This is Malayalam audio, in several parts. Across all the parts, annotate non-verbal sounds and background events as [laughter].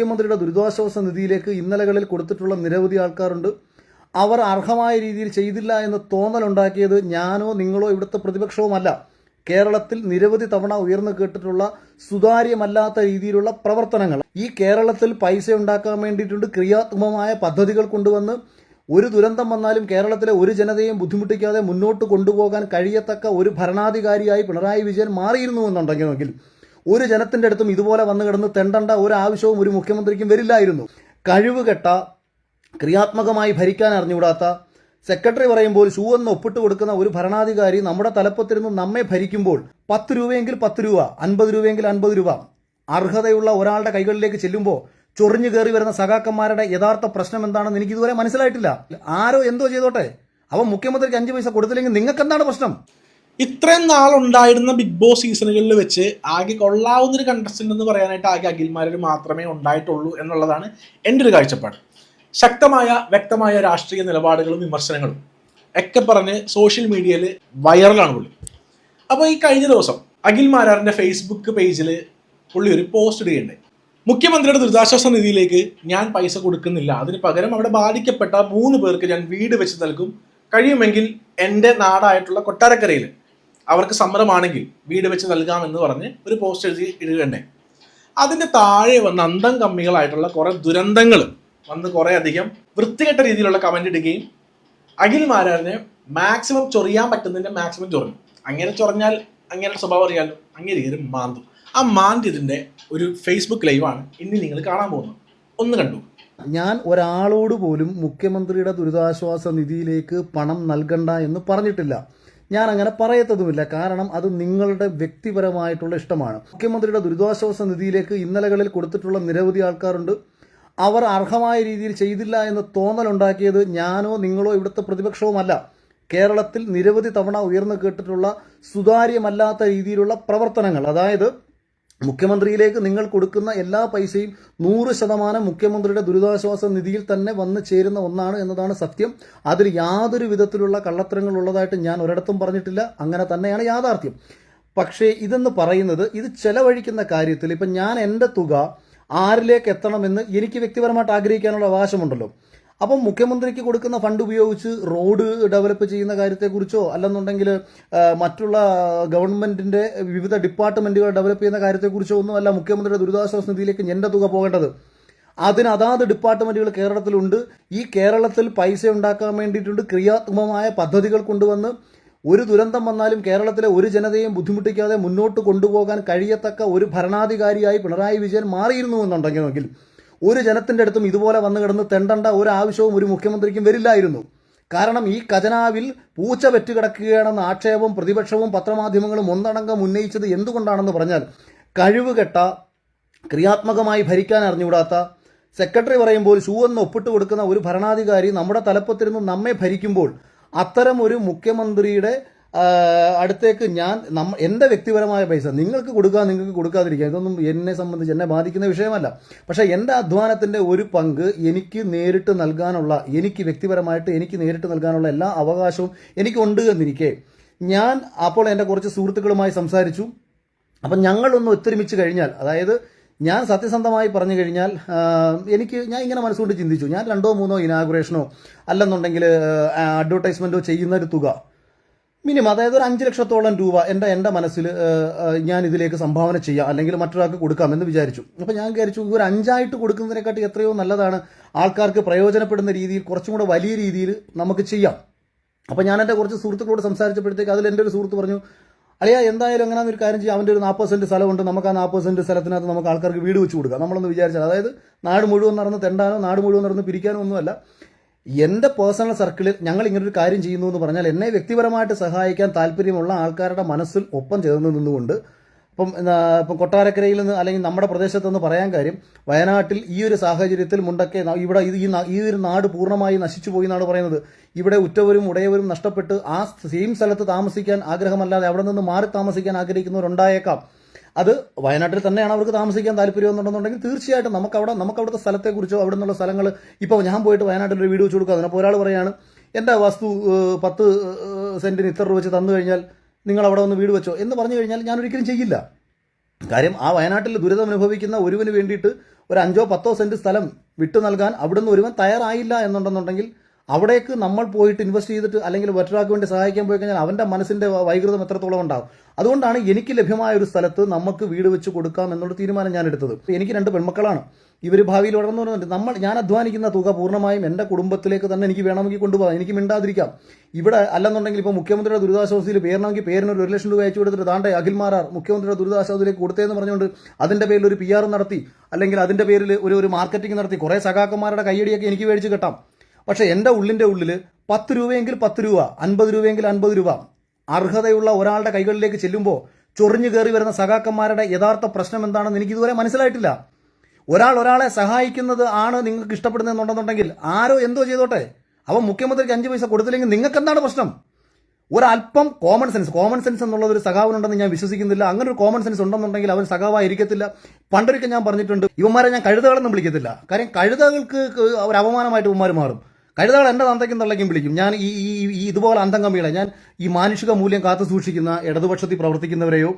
മുഖ്യമന്ത്രിയുടെ ദുരിതാശ്വാസ നിധിയിലേക്ക് ഇന്നലകളിൽ കൊടുത്തിട്ടുള്ള നിരവധി ആൾക്കാരുണ്ട്. അവർ അർഹമായ രീതിയിൽ ചെയ്തില്ല എന്ന് തോന്നലുണ്ടാക്കിയത് ഞാനോ നിങ്ങളോ ഇവിടുത്തെ പ്രതിപക്ഷവുമല്ല. കേരളത്തിൽ നിരവധി തവണ ഉയർന്നു കേട്ടിട്ടുള്ള സുതാര്യമല്ലാത്ത രീതിയിലുള്ള പ്രവർത്തനങ്ങൾ. ഈ കേരളത്തിൽ പൈസ ഉണ്ടാക്കാൻ വേണ്ടിയിട്ടുണ്ട് ക്രിയാത്മകമായ പദ്ധതികൾ കൊണ്ടുവന്ന് ഒരു ദുരന്തം വന്നാലും കേരളത്തിലെ ഒരു ജനതയെയും ബുദ്ധിമുട്ടിക്കാതെ മുന്നോട്ട് കൊണ്ടുപോകാൻ കഴിയത്തക്ക ഒരു ഭരണാധികാരിയായി പിണറായി വിജയൻ മാറിയിരുന്നു എന്നുണ്ടെങ്കിൽ ഒരു ജനത്തിന്റെ അടുത്തും ഇതുപോലെ വന്നു കിടന്ന് തെണ്ടണ്ട ഒരു ആവശ്യവും ഒരു മുഖ്യമന്ത്രിക്കും വരില്ലായിരുന്നു. കഴിവുകെട്ട ക്രിയാത്മകമായി ഭരിക്കാൻ അറിഞ്ഞുകൂടാത്ത സെക്രട്ടറി പറയുമ്പോൾ ഷൂ എന്ന് ഒപ്പിട്ട് കൊടുക്കുന്ന ഒരു ഭരണാധികാരി നമ്മുടെ തലപ്പത്തിരുന്ന് നമ്മെ ഭരിക്കുമ്പോൾ പത്ത് രൂപയെങ്കിൽ പത്ത് രൂപ അൻപത് രൂപയെങ്കിൽ അൻപത് രൂപ അർഹതയുള്ള ഒരാളുടെ കൈകളിലേക്ക് ചെല്ലുമ്പോൾ ചൊറിഞ്ഞു കയറി വരുന്ന സഖാക്കന്മാരുടെ യഥാർത്ഥ പ്രശ്നം എന്താണെന്ന് എനിക്ക് ഇതുവരെ മനസ്സിലായിട്ടില്ല. ആരോ എന്തോ ചെയ്തോട്ടെ? അവൻ മുഖ്യമന്ത്രിക്ക് അഞ്ച് പൈസ കൊടുത്തില്ലെങ്കിൽ നിങ്ങൾക്ക് എന്താണ് പ്രശ്നം? ഇത്രയും നാളുണ്ടായിരുന്ന ബിഗ് ബോസ് സീസണുകളിൽ വെച്ച് ആകെ കൊള്ളാവുന്ന ഒരു കണ്ടസ്റ്റന്റ് എന്ന് പറയാനായിട്ട് ആകെ അഖിൽമാരിൽ മാത്രമേ ഉണ്ടായിട്ടുള്ളൂ എന്നുള്ളതാണ് എന്റെ ഒരു കാഴ്ചപ്പാട്. ശക്തമായ വ്യക്തമായ രാഷ്ട്രീയ നിലപാടുകളും വിമർശനങ്ങളും ഒക്കെ പറഞ്ഞ് സോഷ്യൽ മീഡിയയിൽ വൈറലാണ് പുള്ളി. അപ്പോൾ ഈ കഴിഞ്ഞ ദിവസം അഖിൽ മാരാറിന്റെ ഫേസ്ബുക്ക് പേജിൽ പുള്ളി ഒരു പോസ്റ്റ് ഇടുകയുണ്ടായി. മുഖ്യമന്ത്രിയുടെ ദുരിതാശ്വാസ നിധിയിലേക്ക് ഞാൻ പൈസ കൊടുക്കുന്നില്ല. അതിന് പകരം അവിടെ ബാധിക്കപ്പെട്ട മൂന്ന് പേർക്ക് ഞാൻ വീട് വെച്ച് നൽകും. കഴിയുമെങ്കിൽ എന്റെ നാടായിട്ടുള്ള കൊട്ടാരക്കരയിൽ അവർക്ക് സമ്മതമാണെങ്കിൽ വീട് വെച്ച് നൽകാമെന്ന് പറഞ്ഞ് ഒരു പോസ്റ്റ് എഴുതി ഇടുകയുണ്ടേ അതിന്റെ താഴെ വന്ന അന്തം കമ്മികളായിട്ടുള്ള കുറേ ദുരന്തങ്ങൾ വന്ന് കുറേ അധികം വൃത്തികെട്ട രീതിയിലുള്ള കമന്റ് ഇടുകയും അഖിൽ മാരാറിനെ മാക്സിമം ചൊറിയാൻ പറ്റുന്നതിന്റെ മാക്സിമം ചൊറിഞ്ഞു. അങ്ങനെ ചൊറിഞ്ഞാൽ അങ്ങനെ സ്വഭാവം അറിയാലോ? അങ്ങനെ കയറി മാന്തു. ആ മാന്തിയതിന്റെ ഒരു ഫേസ്ബുക്ക് ലൈവാണ് ഇനി നിങ്ങൾ കാണാൻ പോകുന്നത്. ഒന്ന് കണ്ടു. ഞാൻ ഒരാളോട് പോലും മുഖ്യമന്ത്രിയുടെ ദുരിതാശ്വാസ നിധിയിലേക്ക് പണം നൽകണ്ട എന്ന് പറഞ്ഞിട്ടില്ല. ഞാൻ അങ്ങനെ പറയത്തതുമില്ല. കാരണം അത് നിങ്ങളുടെ വ്യക്തിപരമായിട്ടുള്ള ഇഷ്ടമാണ്. മുഖ്യമന്ത്രിയുടെ ദുരിതാശ്വാസ നിധിയിലേക്ക് ഇന്നലകളിൽ കൊടുത്തിട്ടുള്ള നിരവധി ആൾക്കാരുണ്ട്. അവർ അർഹമായ രീതിയിൽ ചെയ്തില്ല എന്ന് തോന്നലുണ്ടാക്കിയത് ഞാനോ നിങ്ങളോ ഇവിടുത്തെ പ്രതിപക്ഷവുമല്ല. കേരളത്തിൽ നിരവധി തവണ ഉയർന്നു കേട്ടിട്ടുള്ള സുതാര്യമല്ലാത്ത രീതിയിലുള്ള പ്രവർത്തനങ്ങൾ. അതായത് മുഖ്യമന്ത്രിയിലേക്ക് നിങ്ങൾ കൊടുക്കുന്ന എല്ലാ പൈസയും നൂറ് ശതമാനം മുഖ്യമന്ത്രിയുടെ ദുരിതാശ്വാസ നിധിയിൽ തന്നെ വന്ന് ചേരുന്ന ഒന്നാണ് എന്നതാണ് സത്യം. അതിൽ യാതൊരു വിധത്തിലുള്ള കള്ളത്തരങ്ങൾ ഉള്ളതായിട്ട് ഞാൻ ഒരിടത്തും പറഞ്ഞിട്ടില്ല. അങ്ങനെ തന്നെയാണ് യാഥാർത്ഥ്യം. പക്ഷേ ഇതെന്ന് പറയുന്നത് ഇത് ചെലവഴിക്കുന്ന കാര്യത്തിൽ ഇപ്പം ഞാൻ എന്റെ തുക ആരിലേക്ക് എത്തണമെന്ന് എനിക്ക് വ്യക്തിപരമായിട്ട് ആഗ്രഹിക്കാനുള്ള അവകാശമുണ്ടല്ലോ. അപ്പം മുഖ്യമന്ത്രിക്ക് കൊടുക്കുന്ന ഫണ്ട് ഉപയോഗിച്ച് റോഡ് ഡെവലപ്പ് ചെയ്യുന്ന കാര്യത്തെക്കുറിച്ചോ അല്ലെന്നുണ്ടെങ്കിൽ മറ്റുള്ള ഗവൺമെന്റിന്റെ വിവിധ ഡിപ്പാർട്ട്മെന്റുകൾ ഡെവലപ്പ് ചെയ്യുന്ന കാര്യത്തെക്കുറിച്ചോ ഒന്നുമല്ല മുഖ്യമന്ത്രിയുടെ ദുരിതാശ്വാസ നിധിയിലേക്ക് എന്റെ തുക പോകേണ്ടത്. അതിന് അതാത് ഡിപ്പാർട്ട്മെന്റുകൾ കേരളത്തിലുണ്ട്. ഈ കേരളത്തിൽ പൈസ ഉണ്ടാക്കാൻ വേണ്ടിയിട്ടുണ്ട് ക്രിയാത്മകമായ പദ്ധതികൾ കൊണ്ടുവന്ന് ഒരു ദുരന്തം വന്നാലും കേരളത്തിലെ ഒരു ജനതയെയും ബുദ്ധിമുട്ടിക്കാതെ മുന്നോട്ട് കൊണ്ടുപോകാൻ കഴിയത്തക്ക ഒരു ഭരണാധികാരിയായി പിണറായി വിജയൻ മാറിയിരുന്നു എന്നുണ്ടെങ്കിൽ ഒരു ജനത്തിന്റെ അടുത്തും ഇതുപോലെ വന്നു കിടന്ന് തെണ്ടണ്ട ഒരു ആവശ്യവും ഒരു മുഖ്യമന്ത്രിക്കും വരില്ലായിരുന്നു. കാരണം ഈ ഖജനാവിൽ പൂച്ച പെറ്റുകിടക്കുകയാണെന്ന ആക്ഷേപം പ്രതിപക്ഷവും പത്രമാധ്യമങ്ങളും ഒന്നടങ്കം ഉന്നയിച്ചത് എന്തുകൊണ്ടാണെന്ന് പറഞ്ഞാൽ കഴിവുകെട്ട ക്രിയാത്മകമായി ഭരിക്കാൻ അറിഞ്ഞുകൂടാത്ത സെക്രട്ടറി പറയുമ്പോൾ ഷൂ എന്ന് ഒപ്പിട്ട് കൊടുക്കുന്ന ഒരു ഭരണാധികാരി നമ്മുടെ തലപ്പത്തിരുന്ന് നമ്മെ ഭരിക്കുമ്പോൾ അത്തരം ഒരു മുഖ്യമന്ത്രിയുടെ അടുത്തേക്ക് ഞാൻ നമ്മ എന്റെ വ്യക്തിപരമായ പൈസ നിങ്ങൾക്ക് കൊടുക്കുക നിങ്ങൾക്ക് കൊടുക്കാതിരിക്കുക ഇതൊന്നും എന്നെ സംബന്ധിച്ച് എന്നെ ബാധിക്കുന്ന വിഷയമല്ല. പക്ഷേ എന്റെ അധ്വാനത്തിന്റെ ഒരു പങ്ക് എനിക്ക് നേരിട്ട് നൽകാനുള്ള എനിക്ക് വ്യക്തിപരമായിട്ട് എനിക്ക് നേരിട്ട് നൽകാനുള്ള എല്ലാ അവകാശവും എനിക്കുണ്ട് എന്നിരിക്കെ. ഞാൻ അപ്പോൾ എന്റെ കുറച്ച് സുഹൃത്തുക്കളുമായി സംസാരിച്ചു. അപ്പം ഞങ്ങളൊന്ന് ഒത്തൊരുമിച്ച് കഴിഞ്ഞാൽ അതായത് ഞാൻ സത്യസന്ധമായി പറഞ്ഞു കഴിഞ്ഞാൽ എനിക്ക് ഞാൻ ഇങ്ങനെ മനസ്സുകൊണ്ട് ചിന്തിച്ചു. ഞാൻ രണ്ടോ മൂന്നോ ഇനാഗുറേഷനോ അല്ലെന്നുണ്ടെങ്കിൽ അഡ്വർടൈസ്മെന്റോ ചെയ്യുന്ന ഒരു തുക മിനിമം അതായത് ഒരു അഞ്ച് ലക്ഷത്തോളം രൂപ എന്റെ എന്റെ മനസ്സിൽ ഞാൻ ഇതിലേക്ക് സംഭാവന ചെയ്യാം അല്ലെങ്കിൽ മറ്റൊരാൾക്ക് കൊടുക്കാമെന്ന് വിചാരിച്ചു. അപ്പോൾ ഞാൻ വിചാരിച്ചു ഒരു അഞ്ചായിട്ട് കൊടുക്കുന്നതിനെക്കാട്ടി എത്രയോ നല്ലതാണ് ആൾക്കാർക്ക് പ്രയോജനപ്പെടുന്ന രീതിയിൽ കുറച്ചും കൂടെ വലിയ രീതിയിൽ നമുക്ക് ചെയ്യാം. അപ്പോൾ ഞാൻ എന്റെ കുറച്ച് സുഹൃത്തുക്കളോട് സംസാരിച്ചപ്പോഴത്തേക്ക് അതിൽ എന്റെ ഒരു സുഹൃത്ത് പറഞ്ഞു അളിയ എന്തായാലും എങ്ങനെയാണെന്ന് ഒരു കാര്യം ചെയ്യാം അവന്റെ ഒരു നാൽപ്പത് സെന്റ് സ്ഥലമുണ്ട് നമുക്ക് ആ നാൽപ്പത് സെന്റ് സ്ഥലത്തിനകത്ത് നമുക്ക് ആൾക്കാർക്ക് വീട് വെച്ച് കൊടുക്കാം. നമ്മളൊന്ന് വിചാരിച്ചാൽ അതായത് നാട് മുഴുവൻ നടന്ന് തെണ്ടാനോ നാട് മുഴുവൻ നടന്ന് പിരിക്കാനോ ഒന്നുമല്ല എന്റെ പേഴ്സണൽ സർക്കിളിൽ ഞങ്ങൾ ഇങ്ങനൊരു കാര്യം ചെയ്യുന്നു എന്ന് പറഞ്ഞാൽ എന്നെ വ്യക്തിപരമായിട്ട് സഹായിക്കാൻ താല്പര്യമുള്ള ആൾക്കാരുടെ മനസ്സിൽ ഒപ്പം ചേർന്ന് നിന്നുകൊണ്ട് ഇപ്പം ഇപ്പം കൊട്ടാരക്കരയിൽ നിന്ന് അല്ലെങ്കിൽ നമ്മുടെ പ്രദേശത്ത് നിന്ന് പറയാൻ കാര്യം വയനാട്ടിൽ ഈ ഒരു സാഹചര്യത്തിൽ മുണ്ടക്കെ ഇവിടെ ഈ ഈ ഒരു നാട് പൂർണമായി നശിച്ചു പോയി എന്നാണ് പറയുന്നത്. ഇവിടെ ഉറ്റവരും ഉടയവരും നഷ്ടപ്പെട്ട് ആ സെയിം സ്ഥലത്ത് താമസിക്കാൻ ആഗ്രഹമല്ലാതെ അവിടെ നിന്ന് മാറി താമസിക്കാൻ ആഗ്രഹിക്കുന്നവരുണ്ടായേക്കാം. അത് വയനാട്ടിൽ തന്നെയാണ് അവർക്ക് താമസിക്കാൻ താല്പര്യം എന്നുണ്ടെന്നുണ്ടെങ്കിൽ തീർച്ചയായിട്ടും നമുക്ക് അവിടെ നമുക്ക് അവിടുത്തെ സ്ഥലത്തെക്കുറിച്ചോ അവിടെ നിന്നുള്ള സ്ഥലങ്ങൾ ഇപ്പോൾ ഞാൻ പോയിട്ട് വയനാട്ടിൽ ഒരു വീട് വെച്ച് കൊടുക്കുക അതിനപ്പോൾ ഒരാൾ പറയാണ് എന്റെ വസ്തു പത്ത് സെന്റിന് ഇത്ര രൂപ വെച്ച് തന്നു കഴിഞ്ഞാൽ നിങ്ങൾ അവിടെ ഒന്ന് വീട് വെച്ചോ? എന്ന് പറഞ്ഞു കഴിഞ്ഞാൽ ഞാൻ ഒരിക്കലും ചെയ്യില്ല. കാര്യം ആ വയനാട്ടിൽ ദുരിതം അനുഭവിക്കുന്ന ഒരുവന് വേണ്ടിയിട്ട് ഒരു അഞ്ചോ പത്തോ സെന്റ് സ്ഥലം വിട്ടു നൽകാൻ അവിടുന്ന് ഒരുവൻ തയ്യാറായില്ല എന്നുണ്ടെന്നുണ്ടെങ്കിൽ അവിടേക്ക് നമ്മൾ പോയിട്ട് ഇൻവെസ്റ്റ് ചെയ്തിട്ട് അല്ലെങ്കിൽ മറ്റൊരാൾക്ക് വേണ്ടി സഹായിക്കാൻ പോയി കഴിഞ്ഞാൽ അവന്റെ മനസ്സിന്റെ വൈകൃതം എത്രത്തോളം ഉണ്ടാവും. അതുകൊണ്ടാണ് എനിക്ക് ലഭ്യമായ ഒരു സ്ഥലത്ത് നമുക്ക് വീട് വെച്ച് കൊടുക്കാം എന്നുള്ള തീരുമാനം ഞാൻ എടുത്തത്. എനിക്ക് രണ്ട് പെൺമക്കളാണ്. ഇവർ ഭാവിയിൽ വളർന്നു വരുന്നുണ്ട്. നമ്മൾ ഞാൻ അധ്വാനിക്കുന്ന തുക പൂർണമായും എന്റെ കുടുംബത്തിലേക്ക് തന്നെ എനിക്ക് വേണമെങ്കിൽ കൊണ്ടുപോകാം. എനിക്ക് മിണ്ടാതിരിക്കാം. ഇവിടെ അല്ലെന്നുണ്ടെങ്കിൽ ഇപ്പോൾ മുഖ്യമന്ത്രിയുടെ ദുരിതാശ്വാസത്തിൽ പേരണമെങ്കിൽ പേരിന് ഒരു ലക്ഷം രൂപ അയച്ചു കൊടുത്തിട്ട് താണ്ടെ അഖിൽ മാരാർ മുഖ്യമന്ത്രിയുടെ ദുരിതാശ്വാസത്തിലേക്ക് കൊടുത്തതെന്ന് പറഞ്ഞുകൊണ്ട് അതിന്റെ പേരിൽ ഒരു പി ആർ നടത്തി അല്ലെങ്കിൽ അതിന്റെ പേരിൽ ഒരു ഒരു മാർക്കറ്റിംഗ് നടത്തി കുറേ സഖാക്കന്മാരുടെ കയ്യടിയൊക്കെ എനിക്ക് മേടിച്ച് കിട്ടാം. പക്ഷേ എന്റെ ഉള്ളിന്റെ ഉള്ളിൽ പത്ത് രൂപയെങ്കിൽ പത്ത് രൂപ അൻപത് രൂപയെങ്കിൽ അൻപത് രൂപ അർഹതയുള്ള ഒരാളുടെ കൈകളിലേക്ക് ചെല്ലുമ്പോൾ ചൊറിഞ്ഞു കയറി വരുന്ന സഖാക്കന്മാരുടെ യഥാർത്ഥ പ്രശ്നം എന്താണെന്ന് എനിക്ക് ഇതുവരെ മനസ്സിലായിട്ടില്ല. ഒരാൾ ഒരാളെ സഹായിക്കുന്നത് ആണ് നിങ്ങൾക്ക് ഇഷ്ടപ്പെടുന്നതെന്നുണ്ടെന്നുണ്ടെങ്കിൽ ആരോ എന്തോ ചെയ്തോട്ടെ. അവൻ മുഖ്യമന്ത്രിക്ക് അഞ്ച് പൈസ കൊടുത്തില്ലെങ്കിൽ നിങ്ങൾക്ക് എന്താണ് പ്രശ്നം? ഒരല്പം കോമൺ സെൻസ് കോമൺ സെൻസ് എന്നുള്ള ഒരു സഖാവിനുണ്ടെന്ന് ഞാൻ വിശ്വസിക്കുന്നില്ല. അങ്ങനെ ഒരു കോമൺ സെൻസ് ഉണ്ടെന്നുണ്ടെങ്കിൽ അവൻ സഖാവായിരിക്കത്തില്ല. പണ്ടൊരിക്കൽ ഞാൻ പറഞ്ഞിട്ടുണ്ട് ഇവന്മാരെ ഞാൻ കഴുതകളെന്നും വിളിക്കത്തില്ല. കാര്യം കഴുതകൾക്ക് ഒരു അപമാനമായിട്ട് ഇവന്മാർ മാറും. കഴുതകൾ എന്റെ തന്തയ്ക്കും തള്ളയ്ക്കും വിളിക്കും. ഞാൻ ഈ ഈ ഇതുപോലെ അന്തം കമ്പികളെ ഞാൻ ഈ മാനുഷിക മൂല്യം കാത്തു സൂക്ഷിക്കുന്ന ഇടതുപക്ഷത്തിൽ പ്രവർത്തിക്കുന്നവരെയോ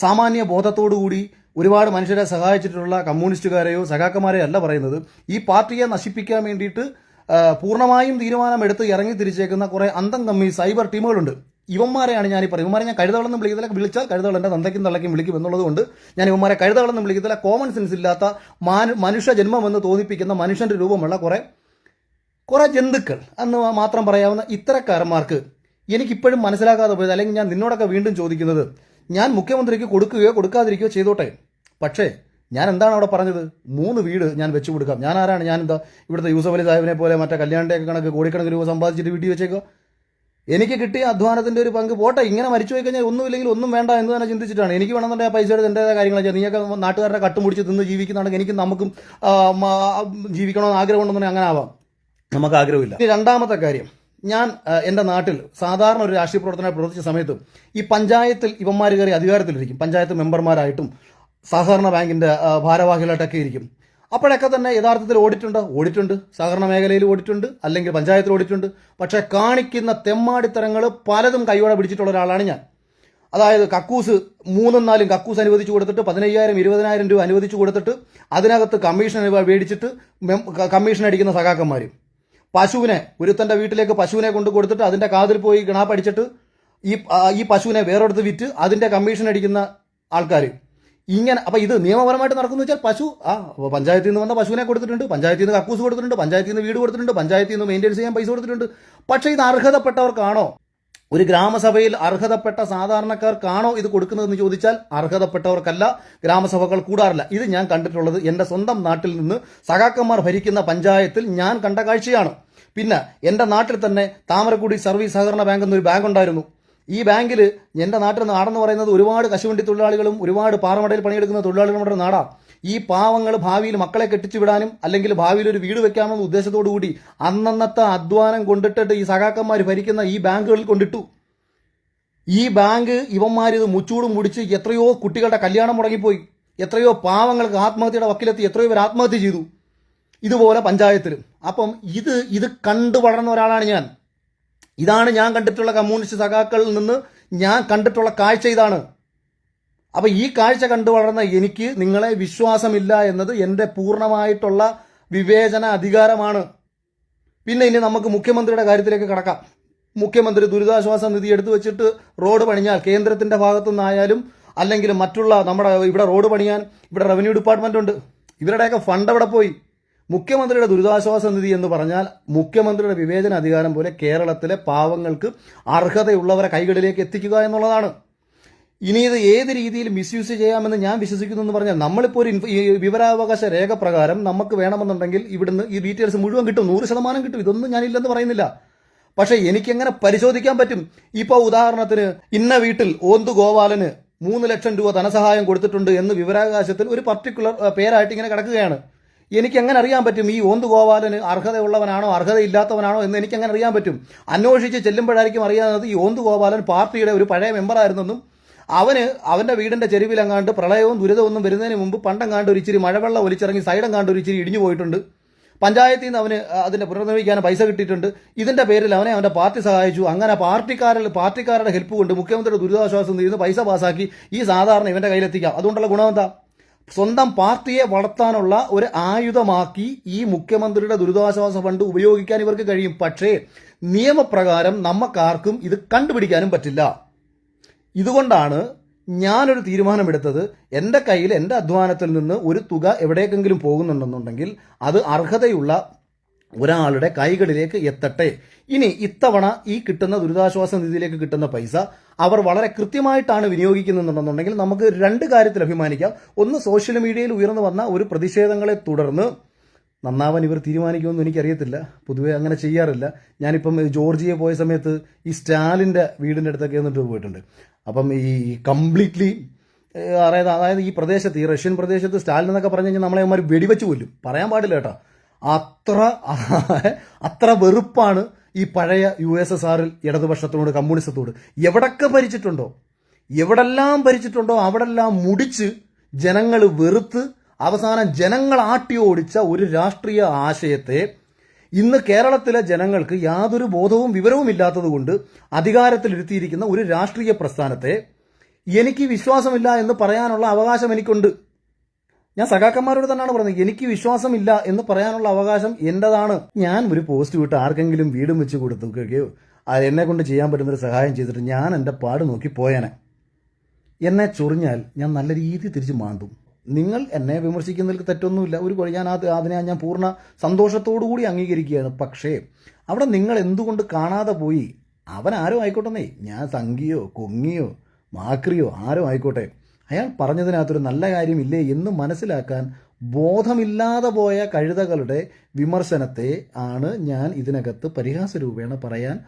സാമാന്യ ബോധത്തോടുകൂടി ഒരുപാട് മനുഷ്യരെ സഹായിച്ചിട്ടുള്ള കമ്മ്യൂണിസ്റ്റുകാരെയോ സഖാക്കന്മാരെയോ അല്ല പറയുന്നത്. ഈ പാർട്ടിയെ നശിപ്പിക്കാൻ വേണ്ടിയിട്ട് പൂർണമായും തീരുമാനമെടുത്ത് ഇറങ്ങി തിരിച്ചേക്കുന്ന കുറെ അന്തം കമ്മി സൈബർ ടീമുകളുണ്ട്. ഇവന്മാരെയാണ് ഞാൻ ഈ പറയുന്നത്. ഇവന്മാരെ ഞാൻ കഴുതകളെന്നും വിളിക്കത്തില്ല. വിളിച്ചാൽ കഴുതകൾ എന്റെ തന്തയ്ക്കും തള്ളയ്ക്കും വിളിക്കും എന്നുള്ളതുകൊണ്ട് ഞാൻ ഇവന്മാരെ കഴുതകളെന്നും വിളിക്കത്തില്ല. കോമൺ സെൻസ് ഇല്ലാത്ത മാനു മനുഷ്യ ജന്മമെന്ന് തോന്നിപ്പിക്കുന്ന മനുഷ്യന്റെ രൂപമുള്ള കുറെ കുറെ ജന്തുക്കൾ എന്ന് മാത്രം പറയാവുന്ന ഇത്തരക്കാരന്മാർക്ക് എനിക്കിപ്പോഴും മനസ്സിലാക്കാതെ പോയത് അല്ലെങ്കിൽ ഞാൻ നിന്നോടൊക്കെ വീണ്ടും ചോദിക്കുന്നത് ഞാൻ മുഖ്യമന്ത്രിക്ക് കൊടുക്കുകയോ കൊടുക്കാതിരിക്കുകയോ ചെയ്തോട്ടെ. പക്ഷേ ഞാൻ എന്താണ് അവിടെ പറഞ്ഞത്? മൂന്ന് വീട് ഞാൻ വെച്ചു കൊടുക്കാം. ഞാൻ ആരാണ്? ഞാൻ എന്താ ഇവിടുത്തെ യൂസഫ് അലി സാഹിബിനെ പോലെ മറ്റേ കല്യാണിന്റെയൊക്കെ കണക്ക് കോടിക്കണക്കിന് രൂപ സമ്പാദിച്ചിട്ട് വീട്ടിൽ വെച്ചേക്കുക എനിക്ക് കിട്ടിയ അധ്വാനത്തിന്റെ ഒരു പങ്ക് പോട്ടെ. ഇങ്ങനെ മരിച്ചു പോയി കഴിഞ്ഞാൽ ഒന്നുമില്ലെങ്കിൽ ഒന്നും വേണ്ട എന്ന് തന്നെ ചിന്തിച്ചിട്ടാണ്. എനിക്ക് വേണമെന്നുണ്ടെങ്കിൽ ആ എടുത്ത് എന്റെതായ കാര്യങ്ങൾ ചെയ്യാം നീയൊക്കെ നാട്ടുകാരുടെ കട്ടുമുടിച്ച് തിന്ന് ജീവിക്കുന്നുണ്ടെങ്കിൽ എനിക്ക് നമുക്കും ജീവിക്കണമെന്ന് ആഗ്രഹമുണ്ടെന്നുണ്ടെങ്കിൽ അങ്ങനെ ആവാം. നമുക്ക് ആഗ്രഹമില്ല രണ്ടാമത്തെ കാര്യം. ഞാൻ എന്റെ നാട്ടിൽ സാധാരണ ഒരു രാഷ്ട്രീയ പ്രവർത്തനമായി പ്രവർത്തിച്ച സമയത്തും ഈ പഞ്ചായത്തിൽ ഇവന്മാർ കയറി അധികാരത്തിലിരിക്കും. പഞ്ചായത്ത് മെമ്പർമാരായിട്ടും സഹകരണ ബാങ്കിന്റെ ഭാരവാഹികളായിട്ടൊക്കെ ഇരിക്കും. അപ്പോഴൊക്കെ തന്നെ യഥാർത്ഥത്തിൽ ഓടിട്ടുണ്ട് ഓടിട്ടുണ്ട് സഹകരണ മേഖലയിൽ ഓടിട്ടുണ്ട് അല്ലെങ്കിൽ പഞ്ചായത്തിൽ ഓടിട്ടുണ്ട് പക്ഷേ കാണിക്കുന്ന തെമ്മാടിത്തരങ്ങൾ പലതും കൈയോടെ പിടിച്ചിട്ടുള്ള ഒരാളാണ് ഞാൻ. അതായത് കക്കൂസ് മൂന്നും നാലും കക്കൂസ് അനുവദിച്ചു കൊടുത്തിട്ട് പതിനയ്യായിരം ഇരുപതിനായിരം രൂപ അനുവദിച്ചു കൊടുത്തിട്ട് അതിനകത്ത് കമ്മീഷൻ മേടിച്ചിട്ട് കമ്മീഷൻ അടിക്കുന്ന സഖാക്കന്മാർ പശുവിനെ ഒരുത്തന്റെ വീട്ടിലേക്ക് പശുവിനെ കൊണ്ട് കൊടുത്തിട്ട് അതിന്റെ കാതിൽ പോയി കിണാപ്പടിച്ചിട്ട് ഈ ആ, ഈ പശുവിനെ വേറെടുത്ത് വിറ്റ് അതിന്റെ കമ്മീഷൻ അടിക്കുന്ന ആൾക്കാർ ഇങ്ങനെ അപ്പം ഇത് നിയമപരമായിട്ട് നടക്കുന്നു വെച്ചാൽ പശു ആ പഞ്ചായത്തിൽ നിന്ന് വന്ന പശുവിനെ കൊടുത്തിട്ടുണ്ട് പഞ്ചായത്തിൽ നിന്ന് കക്കൂസ് കൊടുത്തിട്ടുണ്ട് പഞ്ചായത്തിൽ നിന്ന് വീട് കൊടുത്തിട്ടുണ്ട് പഞ്ചായത്തിൽ നിന്ന് മെയിന്റെനൻസ് ചെയ്യാൻ പൈസ കൊടുത്തിട്ടുണ്ട്. പക്ഷേ ഇത് അർഹതപ്പെട്ടവർക്കാണോ? ഒരു ഗ്രാമസഭയിൽ അർഹതപ്പെട്ട സാധാരണക്കാർക്കാണോ ഇത് കൊടുക്കുന്നതെന്ന് ചോദിച്ചാൽ അർഹതപ്പെട്ടവർക്കല്ല ഗ്രാമസഭകൾ കൂടാറില്ല. ഇത് ഞാൻ കണ്ടിട്ടുള്ളത് എന്റെ സ്വന്തം നാട്ടിൽ നിന്ന് സഖാക്കന്മാർ ഭരിക്കുന്ന പഞ്ചായത്തിൽ ഞാൻ കണ്ട കാഴ്ചയാണ്. പിന്നെ എന്റെ നാട്ടിൽ തന്നെ താമരക്കുടി സർവീസ് സഹകരണ ബാങ്ക് എന്നൊരു ബാങ്ക് ഉണ്ടായിരുന്നു. ഈ ബാങ്കിൽ എന്റെ നാട്ടിൽ നാടെന്ന് പറയുന്നത് ഒരുപാട് കശുവണ്ടി തൊഴിലാളികളും ഒരുപാട് പാറമടയിൽ പണിയെടുക്കുന്ന തൊഴിലാളികളുടെ നാടാണ് ഈ പാവങ്ങൾ ഭാവിയിൽ മക്കളെ കെട്ടിച്ചു വിടാനും അല്ലെങ്കിൽ ഭാവിയിൽ ഒരു വീട് വെക്കാമെന്ന ഉദ്ദേശത്തോടു കൂടി അന്നന്നത്തെ അധ്വാനം കൊണ്ടിട്ടിട്ട് ഈ സഖാക്കന്മാർ ഭരിക്കുന്ന ഈ ബാങ്കുകളിൽ കൊണ്ടിട്ടു. ഈ ബാങ്ക് ഇവന്മാർ ഇത് മുച്ചൂടും മുടിച്ച് എത്രയോ കുട്ടികളുടെ കല്യാണം മുടങ്ങിപ്പോയി. എത്രയോ പാവങ്ങൾക്ക് ആത്മഹത്യയുടെ വക്കിലെത്തി എത്രയോ പേർ ആത്മഹത്യ ചെയ്തു. ഇതുപോലെ പഞ്ചായത്തിലും. അപ്പം ഇത് ഇത് കണ്ടു വളർന്ന ഒരാളാണ് ഞാൻ. ഇതാണ് ഞാൻ കണ്ടിട്ടുള്ള കമ്മ്യൂണിസ്റ്റ് സഖാക്കളിൽ നിന്ന് ഞാൻ കണ്ടിട്ടുള്ള കാഴ്ച ഇതാണ്. അപ്പോൾ ഈ കാഴ്ച കണ്ടു വളർന്ന എനിക്ക് നിങ്ങളെ വിശ്വാസമില്ല എന്നത് എന്റെ പൂർണമായിട്ടുള്ള വിവേചന അധികാരമാണ്. പിന്നെ ഇനി നമുക്ക് മുഖ്യമന്ത്രിയുടെ കാര്യത്തിലേക്ക് കടക്കാം. മുഖ്യമന്ത്രി ദുരിതാശ്വാസ നിധി എടുത്തു വെച്ചിട്ട് റോഡ് പണിഞ്ഞാൽ കേന്ദ്രത്തിന്റെ ഭാഗത്തു നിന്നായാലും അല്ലെങ്കിൽ മറ്റുള്ള നമ്മുടെ ഇവിടെ റോഡ് പണിയാൻ ഇവിടെ റവന്യൂ ഡിപ്പാർട്ട്മെന്റ് ഉണ്ട്. ഇവരുടെയൊക്കെ ഫണ്ട് അവിടെ പോയി. മുഖ്യമന്ത്രിയുടെ ദുരിതാശ്വാസ നിധി എന്ന് പറഞ്ഞാൽ മുഖ്യമന്ത്രിയുടെ വിവേചന അധികാരം പോലെ കേരളത്തിലെ പാവങ്ങൾക്ക് അർഹതയുള്ളവരെ കൈകളിലേക്ക് എത്തിക്കുക എന്നുള്ളതാണ്. ഇനി ഇത് ഏത് രീതിയിൽ മിസ്യൂസ് ചെയ്യാമെന്ന് ഞാൻ വിശ്വസിക്കുന്നു എന്ന് പറഞ്ഞാൽ നമ്മളിപ്പോൾ ഒരു വിവരാവകാശ രേഖ പ്രകാരം നമുക്ക് വേണമെന്നുണ്ടെങ്കിൽ ഇവിടുന്ന് ഈ ഡീറ്റെയിൽസ് മുഴുവൻ കിട്ടും. നൂറ് ശതമാനം കിട്ടും. ഇതൊന്നും ഞാനില്ലെന്ന് പറയുന്നില്ല. പക്ഷേ എനിക്കെങ്ങനെ പരിശോധിക്കാൻ പറ്റും? ഇപ്പോൾ ഉദാഹരണത്തിന് ഇന്ന വീട്ടിൽ ഓന്തു ഗോപാലന് മൂന്ന് ലക്ഷം രൂപ ധനസഹായം കൊടുത്തിട്ടുണ്ട് എന്ന് വിവരാവകാശത്തിൽ ഒരു പർട്ടിക്കുലർ പേരായിട്ട് ഇങ്ങനെ കിടക്കുകയാണ്. എനിക്ക് എങ്ങനെ അറിയാൻ പറ്റും? ഈ ഓന്ത് ഗോപാലന് അർഹതയുള്ളവനാണോ അർഹതയില്ലാത്തവനാണോ എന്ന് എനിക്ക് എങ്ങനെ അറിയാൻ പറ്റും? അന്വേഷിച്ച് ചെല്ലുമ്പോഴായിരിക്കും അറിയാവുന്നത് ഈ ഓന്ത് ഗോപാലൻ പാർട്ടിയുടെ ഒരു പഴയ മെമ്പറായിരുന്നെന്നും അവന് അവന്റെ വീടിന്റെ ചെരുവിലെങ്ങാണ്ട് പ്രളയവും ദുരിതമൊന്നും വരുന്നതിന് മുമ്പ് പണ്ടെങ്ങാണ്ട് ഒരു ഇച്ചിരി മഴവെള്ളം ഒലിച്ചിറങ്ങി സൈഡെങ്ങാണ്ട് ഒരു ഇച്ചിരി ഇടിഞ്ഞു പോയിട്ടുണ്ട്. പഞ്ചായത്തിൽ നിന്ന് അവന് അതിന്റെ പുനർനിർമ്മിക്കാൻ പൈസ കിട്ടിയിട്ടുണ്ട്. ഇതിന്റെ പേരിൽ അവനെ അവന്റെ പാർട്ടി സഹായിച്ചു. അങ്ങനെ പാർട്ടിക്കാരിൽ പാർട്ടിക്കാരുടെ ഹെൽപ്പ് കൊണ്ട് മുഖ്യമന്ത്രിയുടെ ദുരിതാശ്വാസം നിന്ന് പൈസ പാസാക്കി ഈ സാധാരണ ഇവന്റെ കയ്യിലെത്തിക്കാം. അതുകൊണ്ടുള്ള ഗുണമെന്താ സ്വന്തം പാർട്ടിയെ വളർത്താനുള്ള ഒരു ആയുധമാക്കി ഈ മുഖ്യമന്ത്രിയുടെ ദുരിതാശ്വാസ ഫണ്ട് ഉപയോഗിക്കാൻ ഇവർക്ക് കഴിയും. പക്ഷേ നിയമപ്രകാരം നമുക്കാർക്കും ഇത് കണ്ടുപിടിക്കാനും പറ്റില്ല. ഇതുകൊണ്ടാണ് ഞാനൊരു തീരുമാനമെടുത്തത്. എന്റെ കയ്യിൽ എന്റെ അധ്വാനത്തിൽ നിന്ന് ഒരു തുക എവിടേക്കെങ്കിലും പോകുന്നുണ്ടെന്നുണ്ടെങ്കിൽ അത് അർഹതയുള്ള ഒരാളുടെ കൈകളിലേക്ക് എത്തട്ടെ. ഇനി ഇത്തവണ ഈ കിട്ടുന്ന ദുരിതാശ്വാസ നിധിയിലേക്ക് കിട്ടുന്ന പൈസ അവർ വളരെ കൃത്യമായിട്ടാണ് വിനിയോഗിക്കുന്നുണ്ടെന്നുണ്ടെങ്കിൽ നമുക്ക് രണ്ട് കാര്യത്തിൽ അഭിമാനിക്കാം. ഒന്ന് സോഷ്യൽ മീഡിയയിൽ ഉയർന്നു വന്ന ഒരു പ്രതിഷേധങ്ങളെ തുടർന്ന് നന്നാവാൻ ഇവർ തീരുമാനിക്കുമെന്ന് എനിക്കറിയത്തില്ല. പൊതുവെ അങ്ങനെ ചെയ്യാറില്ല. ഞാനിപ്പം ജോർജിയ പോയ സമയത്ത് ഈ സ്റ്റാലിന്റെ വീടിന്റെ അടുത്തൊക്കെ എന്നിട്ട് പോയിട്ടുണ്ട്. അപ്പം ഈ കംപ്ലീറ്റ്ലി അതായത് അതായത് ഈ പ്രദേശത്ത് ഈ റഷ്യൻ പ്രദേശത്ത് സ്റ്റാലിൻ എന്നൊക്കെ പറഞ്ഞു കഴിഞ്ഞാൽ നമ്മളെ അവന്മാർ വെടിവെച്ച് കൊല്ലും. പറയാൻ പാടില്ല കേട്ടോ. അത്ര [laughs] അത്ര വെറുപ്പാണ് ഈ പഴയ യു എസ് എസ് ആറിൽ ഇടതുപക്ഷത്തിനോട് കമ്മ്യൂണിസത്തോട് എവിടൊക്കെ ഭരിച്ചിട്ടുണ്ടോ? എവിടെല്ലാം ഭരിച്ചിട്ടുണ്ടോ അവിടെല്ലാം മുടിച്ച് ജനങ്ങൾ വെറുത്ത് അവസാനം ജനങ്ങൾ ആട്ടി ഓടിച്ച ഒരു രാഷ്ട്രീയ ആശയത്തെ ഇന്ന് കേരളത്തിലെ ജനങ്ങൾക്ക് യാതൊരു ബോധവും വിവരവും ഇല്ലാത്തതുകൊണ്ട് അധികാരത്തിലിരുത്തിയിരിക്കുന്ന ഒരു രാഷ്ട്രീയ പ്രസ്ഥാനത്തെ എനിക്ക് വിശ്വാസമില്ല എന്ന് പറയാനുള്ള അവകാശം എനിക്കുണ്ട്. ഞാൻ സഖാക്കന്മാരോട് തന്നെയാണ് പറയുന്നത് എനിക്ക് വിശ്വാസമില്ല എന്ന് പറയാനുള്ള അവകാശം എന്റേതാണ്. ഞാൻ ഒരു പോസ്റ്റ് വിട്ട് ആർക്കെങ്കിലും വീടും വെച്ച് കൊടുത്തു. കേൾക്കുകയോ എന്നെ കൊണ്ട് ചെയ്യാൻ പറ്റുന്നൊരു സഹായം ചെയ്തിട്ട് ഞാൻ എന്റെ പാട് നോക്കി പോയേനെ. എന്നെ ചൊറിഞ്ഞാൽ ഞാൻ നല്ല രീതിയിൽ തിരിച്ച് മാന്തും. നിങ്ങൾ എന്നെ വിമർശിക്കുന്നതിൽ തെറ്റൊന്നുമില്ല. ഒരു ഞാൻ അത് അതിനെ ഞാൻ പൂർണ സന്തോഷത്തോടു കൂടി അംഗീകരിക്കുകയാണ്. പക്ഷേ അവിടെ നിങ്ങൾ എന്തുകൊണ്ട് കാണാതെ പോയി? അവൻ ആരോ ആയിക്കോട്ടെന്നേ. ഞാൻ സംഗിയോ കൊങ്ങിയോ മാക്രിയോ ആരോ ആയിക്കോട്ടെ. അയാൾ പറഞ്ഞതിനകത്തൊരു നല്ല കാര്യമില്ലേ എന്ന് മനസ്സിലാക്കാൻ ബോധമില്ലാതെ പോയ കഴുതകളുടെ വിമർശനത്തെ ആണ് ഞാൻ ഇതിനകത്ത് പരിഹാസ രൂപേണ പറയാൻ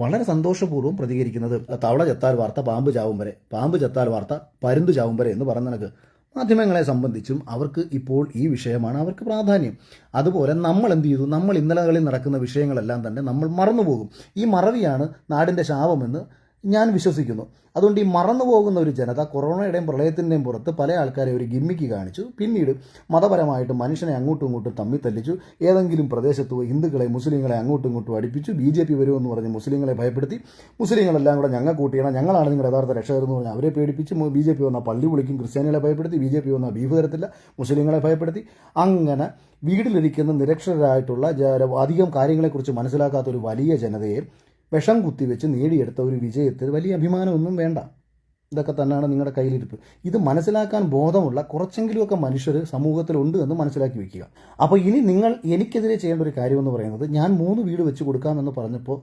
വളരെ സന്തോഷപൂർവം പ്രതികരിക്കുന്നത്. തവള ചത്താൽ വാർത്ത പാമ്പ് ചാവും വരെ. പാമ്പ് ചത്താൽ വാർത്ത പരുന്ത് ചാവും വരെ എന്ന് പറഞ്ഞ നിനക്ക് മാധ്യമങ്ങളെ സംബന്ധിച്ചും അവർക്ക് ഇപ്പോൾ ഈ വിഷയമാണ് അവർക്ക് പ്രാധാന്യം. അതുപോലെ നമ്മൾ എന്ത് ചെയ്തു? നമ്മൾ ഇന്നലകളിൽ നടക്കുന്ന വിഷയങ്ങളെല്ലാം തന്നെ നമ്മൾ മറന്നുപോകും. ഈ മറവിയാണ് നാടിന്റെ ശാപമെന്ന് ഞാൻ വിശ്വസിക്കുന്നു. അതുകൊണ്ട് ഈ മറന്നു പോകുന്ന ഒരു ജനത കൊറോണയുടെയും പ്രളയത്തിന്റെയും പുറത്ത് പല ആൾക്കാരെ ഒരു ഗിമ്മിക്ക് കാണിച്ചു. പിന്നീട് മതപരമായിട്ട് മനുഷ്യനെ അങ്ങോട്ടും ഇങ്ങോട്ടും തമ്മിൽ തല്ലിച്ചു ഏതെങ്കിലും പ്രദേശത്ത് ഹിന്ദുക്കളെ മുസ്ലിങ്ങളെ അങ്ങോട്ടും ഇങ്ങോട്ടും അടുപ്പിച്ചു. ബി ജെ പി വരുമെന്ന് പറഞ്ഞ് മുസ്ലിങ്ങളെ ഭയപ്പെടുത്തി. മുസ്ലിങ്ങളെല്ലാം കൂടെ ഞങ്ങൾ കൂട്ടിയണം ഞങ്ങളാണ് നിങ്ങളുടെ യഥാർത്ഥ രക്ഷകരെന്ന് പറഞ്ഞ് അവരെ പേടിപ്പിച്ച് ബി ജെ പി വന്നാൽ പള്ളി വിളിക്കും ക്രിസ്ത്യാനികളെ ഭയപ്പെടുത്തി. ബി ജെ പി വന്നാൽ ബീഫ് തരത്തില്ല മുസ്ലിങ്ങളെ ഭയപ്പെടുത്തി. അങ്ങനെ വീട്ടിലിരിക്കുന്ന നിരക്ഷരായിട്ടുള്ള അധികം കാര്യങ്ങളെക്കുറിച്ച് മനസ്സിലാക്കാത്ത ഒരു വലിയ ജനതയെ വിഷം കുത്തിവെച്ച് നേടിയെടുത്ത ഒരു വിജയത്തിൽ വലിയ അഭിമാനമൊന്നും വേണ്ട. ഇതൊക്കെ തന്നെയാണ് നിങ്ങളുടെ കയ്യിലിരിപ്പ്. ഇത് മനസ്സിലാക്കാൻ ബോധമുള്ള കുറച്ചെങ്കിലുമൊക്കെ മനുഷ്യർ സമൂഹത്തിലുണ്ട് എന്ന് മനസ്സിലാക്കി വെക്കുക. അപ്പോൾ ഇനി നിങ്ങൾ എനിക്കെതിരെ ചെയ്യേണ്ട ഒരു കാര്യമെന്ന് പറയുന്നത് ഞാൻ മൂന്ന് വീട് വെച്ച് കൊടുക്കാമെന്ന് പറഞ്ഞപ്പോൾ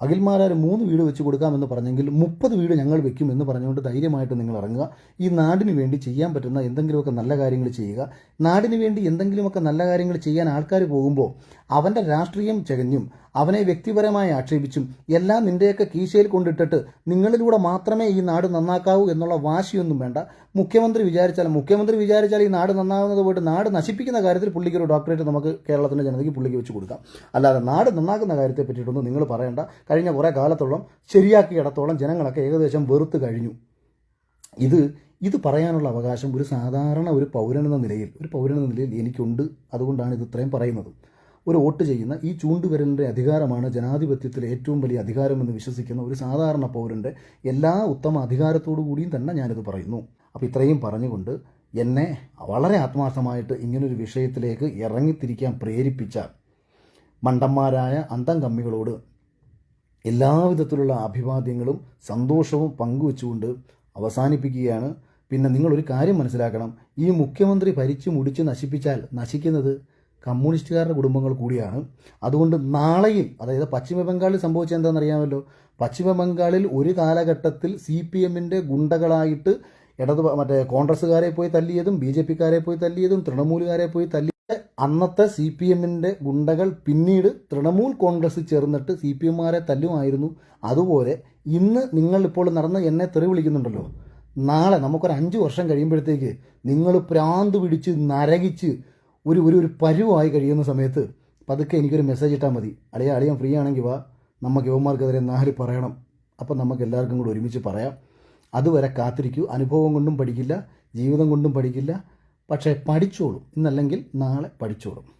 അഖിൽമാരാർ മൂന്ന് വീട് വെച്ച് കൊടുക്കാമെന്ന് പറഞ്ഞെങ്കിൽ മുപ്പത് വീട് ഞങ്ങൾ വെക്കും എന്ന് പറഞ്ഞുകൊണ്ട് ധൈര്യമായിട്ട് നിങ്ങൾ ഇറങ്ങുക. ഈ നാടിന് വേണ്ടി ചെയ്യാൻ പറ്റുന്ന എന്തെങ്കിലുമൊക്കെ നല്ല കാര്യങ്ങൾ ചെയ്യുക. നാടിന് വേണ്ടി എന്തെങ്കിലുമൊക്കെ നല്ല കാര്യങ്ങൾ ചെയ്യാൻ ആൾക്കാർ പോകുമ്പോൾ അവന്റെ രാഷ്ട്രീയം ചകഞ്ഞും അവനെ വ്യക്തിപരമായി ആക്ഷേപിച്ചും എല്ലാം നിന്റെയൊക്കെ കീശയിൽ കൊണ്ടിട്ടിട്ട് നിങ്ങളിലൂടെ മാത്രമേ ഈ നാട് നന്നാക്കാവൂ എന്നുള്ള വാശിയൊന്നും വേണ്ട. മുഖ്യമന്ത്രി വിചാരിച്ചാൽ മുഖ്യമന്ത്രി വിചാരിച്ചാൽ ഈ നാട് നന്നാകുന്നത് പോയിട്ട് നാട് നശിപ്പിക്കുന്ന കാര്യത്തിൽ പുള്ളിക്ക് ഒരു ഡോക്ടറേറ്റ് നമുക്ക് കേരളത്തിന്റെ ജനതയ്ക്ക് പുള്ളിക്ക് വെച്ച് കൊടുക്കാം. അല്ലാതെ നാട് നന്നാക്കുന്ന കാര്യത്തെ പറ്റിയിട്ടൊന്നും നിങ്ങൾ പറയേണ്ട. കഴിഞ്ഞ കുറേ കാലത്തോളം ശരിയാക്കിയിടത്തോളം ജനങ്ങളൊക്കെ ഏകദേശം വെറുത്ത് കഴിഞ്ഞു. ഇത് ഇത് പറയാനുള്ള അവകാശം ഒരു സാധാരണ ഒരു പൗരനെന്ന നിലയിൽ ഒരു പൗരനെന്ന നിലയിൽ എനിക്കുണ്ട്. അതുകൊണ്ടാണ് ഇത് ഇത്രയും പറയുന്നത്. ഒരു വോട്ട് ചെയ്യുന്ന ഈ ചൂണ്ടുവിരലിന്റെ അധികാരമാണ് ജനാധിപത്യത്തിൽ ഏറ്റവും വലിയ അധികാരമെന്ന് വിശ്വസിക്കുന്ന ഒരു സാധാരണ പൗരന്റെ എല്ലാ ഉത്തമ അധികാരത്തോടു കൂടിയും തന്നെ ഞാനിത് പറയുന്നു. അപ്പോൾ ഇത്രയും പറഞ്ഞുകൊണ്ട് എന്നെ വളരെ ആത്മാർത്ഥമായിട്ട് ഇങ്ങനൊരു വിഷയത്തിലേക്ക് ഇറങ്ങിത്തിരിക്കാൻ പ്രേരിപ്പിച്ച മണ്ടന്മാരായ അന്തം കമ്മികളോട് എല്ലാവിധത്തിലുള്ള അഭിവാദ്യങ്ങളും സന്തോഷവും പങ്കുവെച്ചുകൊണ്ട് അവസാനിപ്പിക്കുകയാണ്. പിന്നെ നിങ്ങളൊരു കാര്യം മനസ്സിലാക്കണം. ഈ മുഖ്യമന്ത്രി ഭരിച്ചു മുടിച്ച് നശിപ്പിച്ചാൽ നശിക്കുന്നത് കമ്മ്യൂണിസ്റ്റുകാരുടെ കുടുംബങ്ങൾ കൂടിയാണ്. അതുകൊണ്ട് നാളെയും അതായത് പശ്ചിമ ബംഗാളിൽ സംഭവിച്ചത് എന്താണെന്നറിയാമല്ലോ പശ്ചിമ ബംഗാളിൽ ഒരു കാലഘട്ടത്തിൽ സി പി എമ്മിന്റെ ഗുണ്ടകളായിട്ട് ഇടത് മറ്റേ കോൺഗ്രസ്സുകാരെ പോയി തല്ലിയതും ബി ജെ പിക്കാരെ പോയി തല്ലിയതും തൃണമൂലുകാരെ പോയി തല്ലി അന്നത്തെ സി പി എമ്മിന്റെ ഗുണ്ടകൾ പിന്നീട് തൃണമൂൽ കോൺഗ്രസ് ചേർന്നിട്ട് സി പി എമ്മാരെ തല്ലുമായിരുന്നു. അതുപോലെ ഇന്ന് നിങ്ങൾ ഇപ്പോൾ നടന്ന് എന്നെ തെറി വിളിക്കുന്നുണ്ടല്ലോ. നാളെ നമുക്കൊരു അഞ്ച് വർഷം കഴിയുമ്പോഴത്തേക്ക് നിങ്ങൾ പ്രാന്ത് പിടിച്ച് നരകിച്ച് ഒരു ഒരു ഒരു പരുവായി കഴിയുന്ന സമയത്ത് പതുക്കെ എനിക്കൊരു മെസ്സേജ് ഇട്ടാൽ മതി. അളിയ അളിയൻ ഫ്രീ ആണെങ്കിൽ വാ. നമുക്ക് യുവന്മാർക്കെതിരെ നാല് പറയണം. അപ്പം നമുക്ക് എല്ലാവർക്കും കൂടി ഒരുമിച്ച് പറയാം. അതുവരെ കാത്തിരിക്കൂ. അനുഭവം കൊണ്ടും പഠിക്കില്ല. ജീവിതം കൊണ്ടും പഠിക്കില്ല. പക്ഷേ പഠിച്ചോളും. ഇന്നല്ലെങ്കിൽ നാളെ പഠിച്ചോളും.